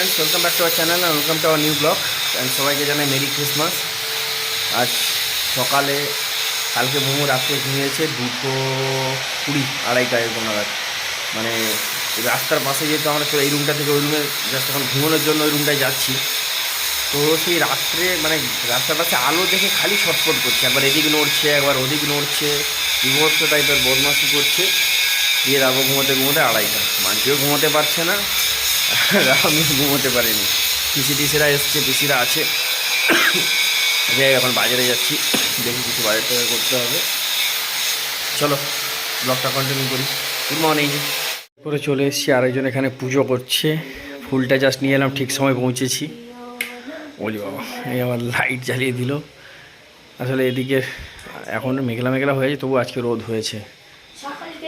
Friends welcome back to our channel and welcome to our new blog and সবাইকে জানাই merry Christmas আজ সকালে, কালকে মোমো, রাত্রে ঘুমিয়েছে দুটো কুড়ি আড়াইটা এরকম নাগাদ। মানে রাস্তার পাশে যেহেতু আমরা এই রুমটা থেকে ওই রুমে জাস্ট এখন ঘুমানোর জন্য ওই রুমটায় যাচ্ছি। তো সেই রাত্রে মানে রাস্তার পাশে আলো দেখে খালি ছটফট করছে। একবার এদিক নড়ছে, একবার ওদিক নড়ছে, বিভৎস টাইপের বদমাশি করছে। দিয়ে রাবো ঘুমোতে ঘুমোতে আড়াইটা। মানকেও ঘুমোতে পারছে না। আমিও ঘুমোতে পারিনি। পিসি টিসিরা এসছে, পিসিরা আছে। যাই এখন বাজারে যাচ্ছি। দেখি কিছু বাজার টাজার করতে হবে। চলো ব্লগটা কন্টিনিউ করি। গুড মর্নিং পরে চলে এসেছি, আরেকজন এখানে পুজো করছে। ফুলটা জাস্ট নিয়ে এলাম, ঠিক সময় পৌঁছেছি। বলি বাবা, এই আবার লাইট জ্বালিয়ে দিল। আসলে এদিকে এখন মেঘলা মেঘলা হয়েছে, তবু আজকে রোদ হয়েছে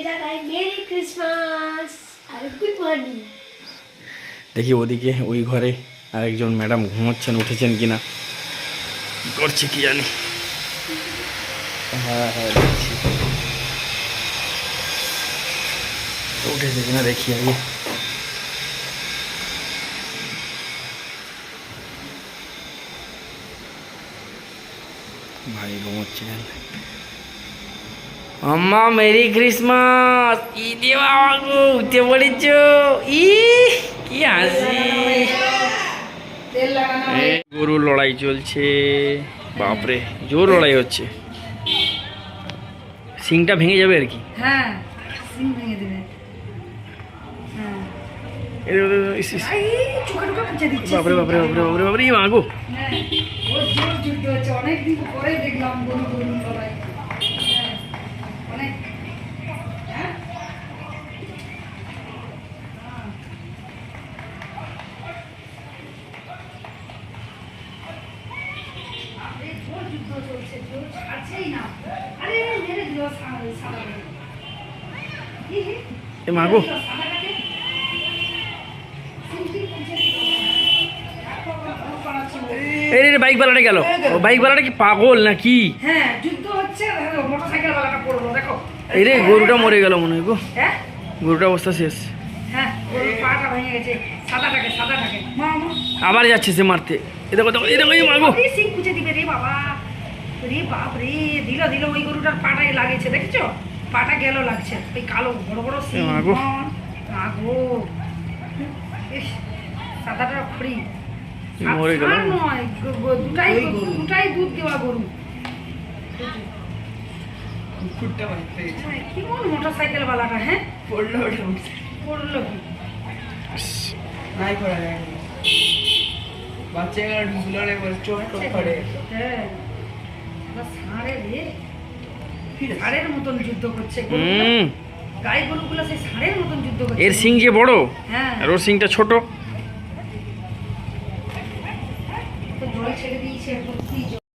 জানাই মেরি ক্রিসমাস আর গুড মর্নিং দেখি ওদিকে ওই ঘরে আরেকজন ম্যাডাম ঘুমোচ্ছেন, উঠেছেন কিনা। কি করছে কি জানি। হ্যাঁ হ্যাঁ উঠেছে কিনা দেখি আগে। ভাই ঘুমোচ্ছেন আম্মা, মেরি ক্রিসমাস! বাবা গো উঠে পড়েছ? ই কি হাসি? এ, গরুর লড়াই চলছে। বাপরে জোর লড়াই হচ্ছে। সিংটা ভেঙে যাবে আর কি? হ্যাঁ সিং ভেঙে দেবে। বাপরে বাপরে বাপরে বাপরে বাপরে মাগো হ্যাঁ অনেকদিন পরে দেখলাম গরু গরু লড়াই হ্যাঁ, অনেক হ্যাঁ আরে জোর যুদ্ধ চলছে জোর ছাড়ছেই না আরে মেরে দিল সাদা সাদা হি হি এ মাগো। এই রে বাইক বালাটা গেল। ও বাইক বালাটা কি পাগল না কি? হ্যাঁ যুদ্ধ হচ্ছে মোটরসাইকেল ওয়ালাটা পড়ল দেখো। এই রে গরুটা মরে গেল মনে হয় গো। হ্যাঁ? গরুটা অবস্থা শেষ। হ্যাঁ গরুর পাটা ভেঙে গেছে সাদাটাকে সাদাটাকে মা মা। আবার যাচ্ছে সে মারতে। এ দেখো দেখো এই দেখো এই মাগো। সিং খুঁজে দিবে রে বাবা। রে বাপ রে দিল দিল ওই গরুটার পাটাই লাগেছে দেখেছ? পাটা গেল লাগছে। ওই কালো বড় বড় সাদাটা ফ্রি মরে গেল। নয় গ- গ- দুটাই দুটাই দুধ দেওয়া গরু। হ্যাঁ, কি মন মোটর সাইকেল বালাটা হ্যাঁ? পড়ল পড়ল কি? নাই করা যায়। বাচ্চাগুলো ঢুকলো না চোখ করে। হ্যাঁ এবার রে ষাঁড়ের মতন যুদ্ধ করছে। হুম। গাই গরুগুলো সেই ষাঁড়ের মতন যুদ্ধ করছে। এর সিং যে বড় হ্যাঁ। আর ওর সিংটা ছোট।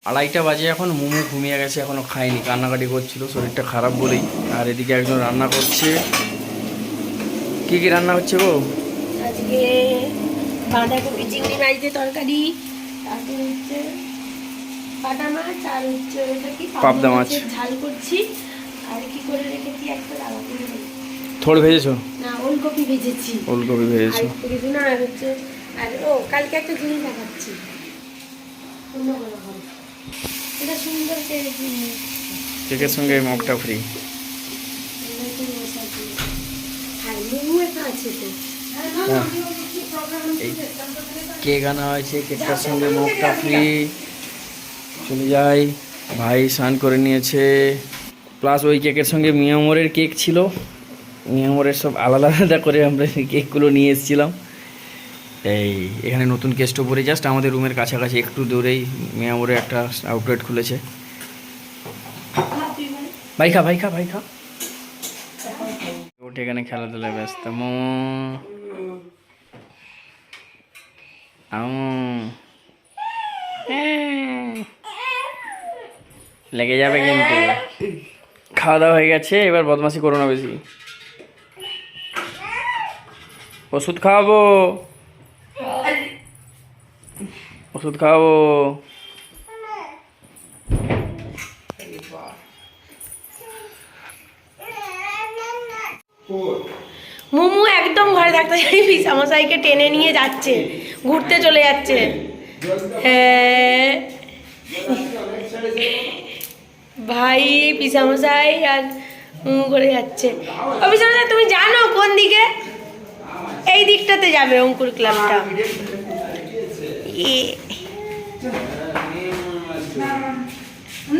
আড়াইটা বাজে এখন মোমো ঘুমিয়ে গেছে এখনও খায়নি কান্নাকাটি করছিল শরীরটা খারাপ বলেই। আর এদিকে একজন রান্না করছে। কি কি রান্না হচ্ছে গো? আজকে বাঁধাকপি চিংড়ি মাছ দিয়ে তরকারি তারপর হচ্ছে বাটা মাছ আর হচ্ছে ওটা কি? পাবদা মাছ। ঝাল করছি। আর কি করে রেখেছি? একটা করে থোড় ভেজেছো? না ওলকপি ভেজেছি। ওলকপি ভেজেছো। কিছু না আর হচ্ছে আর ও কালকে একটা জিনিস দেখাচ্ছি। অন্য কোনো হবে। এটা সুন্দর কেকের সঙ্গে মগটা ফ্রি কেক আনা হয়েছে কেকটার সঙ্গে মগটা ফ্রি চলে যাই। ভাই স্নান করে নিয়েছে। প্লাস ওই কেকের সঙ্গে মিয়ামরের কেক ছিল। মিয়ামরের সব আলাদা আলাদা করে আমরা কেকগুলো নিয়ে এসেছিলাম। এই, এখানে নতুন কেস্টো পরে জাস্ট আমাদের রুমের কাছাকাছি, একটু দূরেই মিয়ামরে একটা আউটলেট খুলেছে। ভাই খা ভাই খা ভাই খা। ওঠে এখানে খেলাধুলায় ব্যস্ত। মোমো। আমু হ্যাঁ। লেগে যাবে কিন্তু। খাওয়া দাওয়া হয়ে গেছে, এবার বদমাশি করো না বেশি। ওষুধ খাওয়াবো। ওষুধ খাওয়াবো। মোমো একদম ঘরে থাকতে চাই পিসামশাইকে টেনে নিয়ে যাচ্ছে, ঘুরতে চলে যাচ্ছে। হ্যাঁ। ভাই, পিসামশাই আর করে যাচ্ছে। ও পিসামশাই, তুমি জানো কোন দিকে? এই দিকটাতে যাবে অঙ্কুর ক্লাবটা।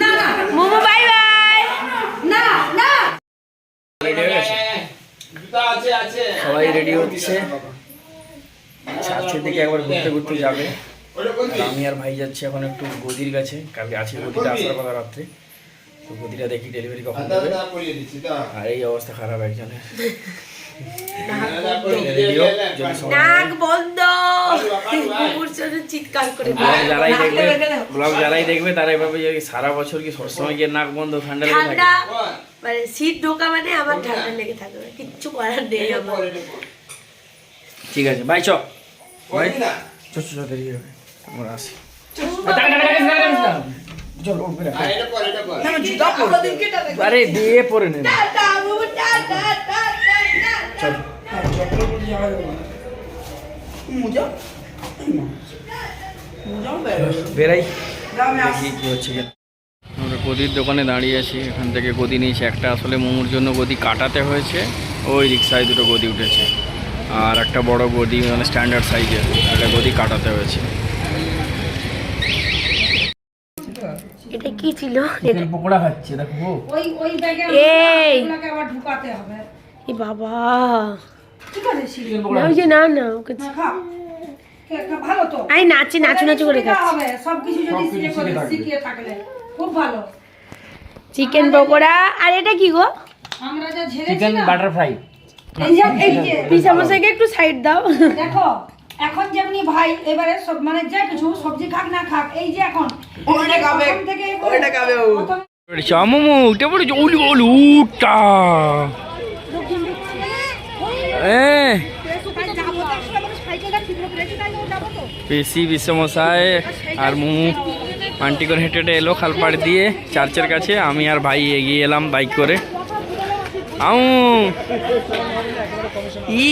না না সবাই রেডি হচ্ছে। দিকে একবার ঘুরতে ঘুরতে যাবে। আমি আর ভাই যাচ্ছি এখন একটু গদির কাছে। কালকে আছে গদিটা আসার কথা রাত্রে। তো গদিটা দেখি ডেলিভারি কখন দেবে? আর এই অবস্থা খারাপ একজনের। যারাই দেখবে যে সারা বছর কি সবসময় গিয়ে নাক বন্ধ ঠান্ডা লেগে থাকে? মানে শীত ঢোকা মানে আমার ঠান্ডা। লেগে থাকবে কিচ্ছু করার নেই আমার। ঠিক আছে ভাই চ। ভাই। চ চ চ, দেরি হবে। আমরা আসি। চল উঠ বেরা। আরে দিয়ে পরে নেবে। টাটা, বাবু, টাটা, টাটা, টাটা। বেরাই দেখি কি হচ্ছে আমরা গদির দোকানে দাঁড়িয়ে আছি। এখান থেকে গদি নিয়েছি একটা। আসলে মোমোর জন্য গদি কাটাতে হয়েছে। ওই রিক্সায় দুটো গদি উঠেছে। আর একটা বড় গদি মানে স্ট্যান্ডার্ড সাইজের একটা গদি কাটাতে হয়েছে। এটা কি ছিল? চিকেন পকোড়া খাচ্ছে দেখো ওই ওই ব্যাগে এই। আবার ঢুকাতে হবে। এ বাবা! ঠিক আছে শিখি। না ওই যে না না ওকে না, খা ভালো তো। আই নাচি নাচু নাচু করে খাচ্ছি। হবে। সবকিছু যদি শিখে করে শিখিয়ে থাকলে খুব ভালো। চিকেন পকোড়া আর এটা কি গো? আমরা যা ঝেড়েছি চিকেন না বাটার ফ্রাই এই যে এই যে। পিসা মশাইকে একটু সাইড দাও। দেখো এখন যেমনি ভাই এবারে সব মানে যা কিছু সবজি খাক না খাক এই যে এখন। ওইটা খাবে, ওইটা খাবে ও। চামুমু উঠে পড়েছে উলি উলি উঠটা এ। পেশি বিশ্বমশাই আর মুমু। আন্টি করে হেঁটে হেঁটে এলো খালপাড় দিয়ে চার্চের কাছে। আমি আর ভাই এগিয়ে এলাম বাইক করে। আউ। ই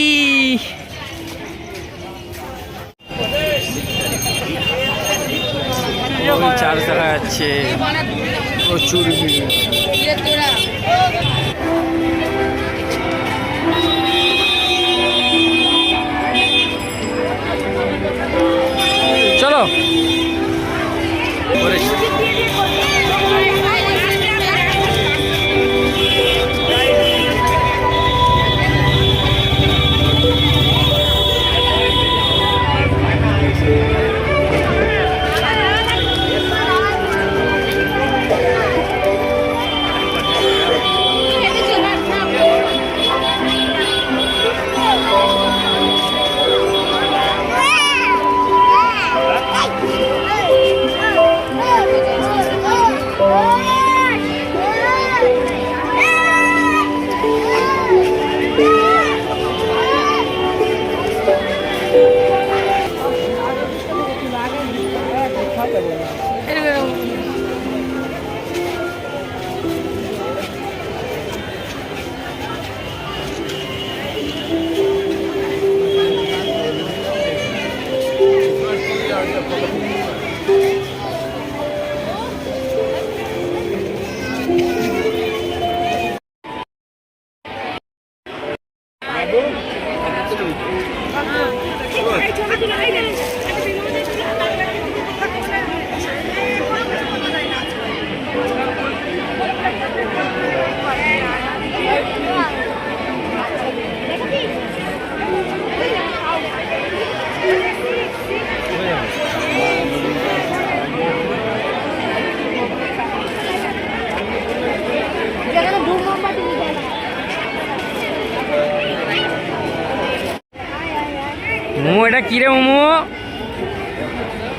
চার্চ দেখা যাচ্ছে। প্রচুর ভিড়।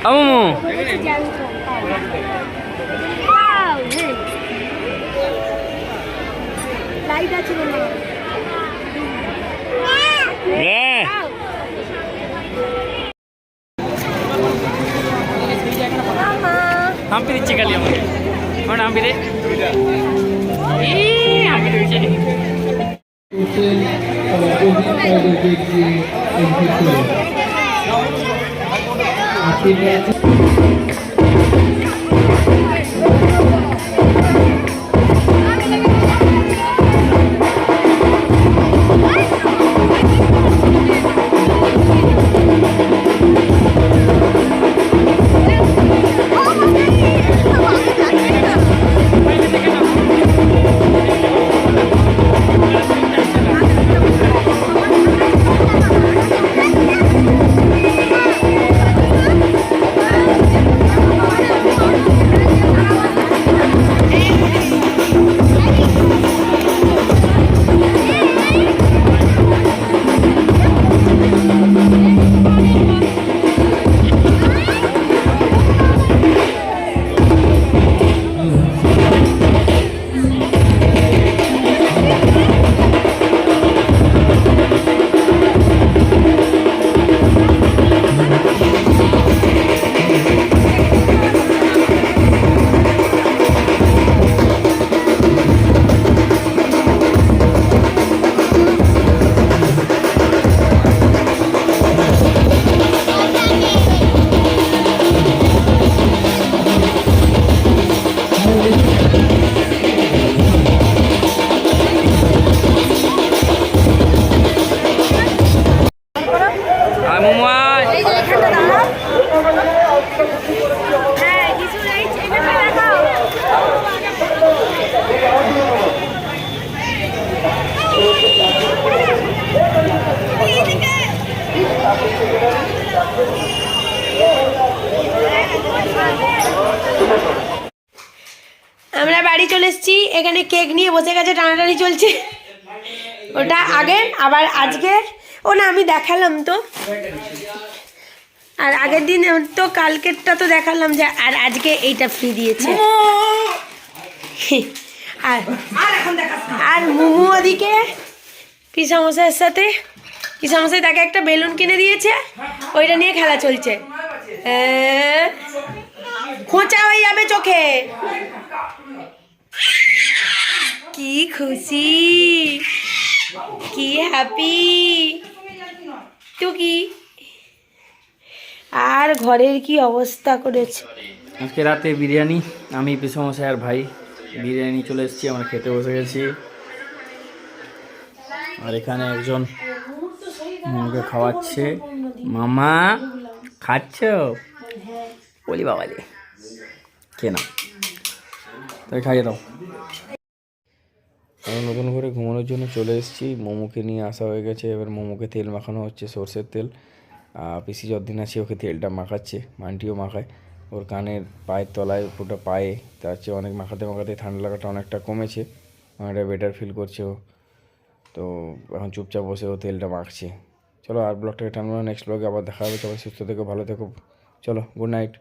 আ মোমো লাইট আছে বলে এ, হাম্পি দিচ্ছে খালি আমাকে আমার হাম্পি রে ই, হাম্পি দিচ্ছে করছেন আবার কোভিড তাদেরকে দিয়ে এন্ট্রি করে আজকে Amen. এখানে কেক নিয়ে বসে গেছে টানাটানি চলছে। ওটা আগের আবার আজকে ও না আমি দেখালাম তো। আর আগের দিন তো কালকেরটা তো দেখালাম যে আর আজকে এইটা ফ্রি দিয়েছে। আর আর মুমু ওদিকে পিসামশাইয়ের সাথে। পিসামশাই তাকে একটা বেলুন কিনে দিয়েছে। ওইটা নিয়ে খেলা চলছে। খোঁচা হয়ে যাবে চোখে। কি খুশি? কি হ্যাপি তো কি? আর ঘরের কি অবস্থা করেছে? আজকে রাতে বিরিয়ানি আমি পিসমশাই আর ভাই বিরিয়ানি চলে এসেছি আমরা খেতে বসে গেছি। আর এখানে একজন মামাকে খাওয়াচ্ছে। মামা খাচ্ছ? বলি বাবা যে কে না তাই খাইয়ে দাও। আমি নতুন করে ঘুমানোর জন্য চলে এসেছি। মোমোকে নিয়ে আসা হয়ে গেছে। এবার মোমোকে তেল মাখানো হচ্ছে, সর্ষের তেল। আর পিসি যতদিন আছে, ওকে তেলটা মাখাচ্ছে, মানটিও মাখায়। ওর কানের পায়ের তলায়, পুরোটা পায়ে। তার চেয়ে অনেক মাখাতে মাখাতে ঠান্ডা লাগাটা অনেকটা কমেছে। অনেকটা বেটার ফিল করছে ও। তো এখন চুপচাপ বসে ও তেলটা মাখছে। চলো আর ব্লগটাকে টানবো নেক্সট ব্লগে আবার দেখা হবে। সবাই সুস্থ থেকো, ভালো থেকো। চলো গুড নাইট